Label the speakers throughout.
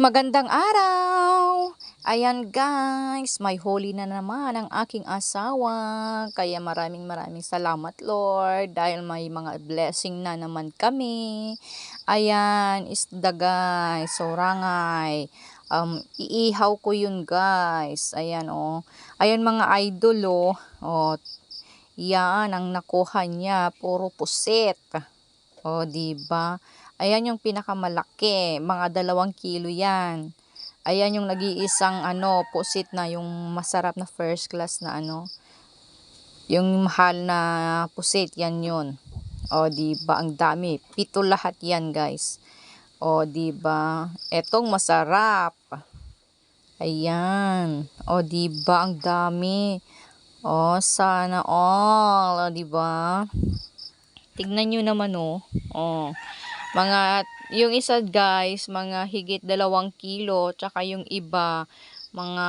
Speaker 1: Magandang araw! Ayan guys, may holy na naman ang aking asawa. Kaya maraming maraming salamat Lord dahil may mga blessing na naman kami. Ayan, isda guys, sorangay. Um, iihaw ko yun guys. Ayan oh. Ayan mga idol oh. Oh, yan ang nakuha niya, puro pusit. Oh, di ba? Ayan yung pinakamalaki, mga dalawang kilo yan. Ayan yung nag-iisang ano, pusit na yung masarap na first class na ano. Yung mahal na pusit, yan yun. O, di ba Ang dami. Pito lahat yan, guys. O, di ba Etong masarap. Ayan. O, di ba Ang dami. O, sana all. O, di ba Tignan nyo naman, oh. Oh. Mga, yung isa guys, mga higit dalawang kilo, tsaka yung iba, mga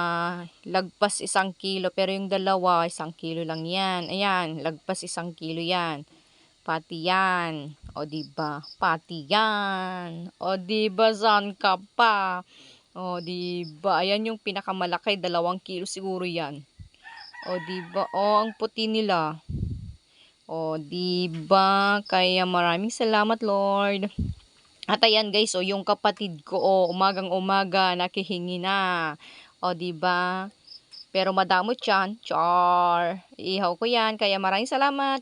Speaker 1: lagpas isang kilo, pero yung dalawa, isang kilo lang yan. Ayan, lagpas isang kilo yan. Pati yan. O, diba? Pati yan. O, diba? Saan ka pa? O, diba? Ayan yung pinakamalaki, dalawang kilo siguro yan. O, diba? O, ang puti nila. O, diba? Kaya maraming salamat, Lord. At ayan guys, o yung kapatid ko, o umagang umaga, nakihingi na. O, diba? Pero madamot yan. Char. Ihaw ko yan. Kaya maraming salamat.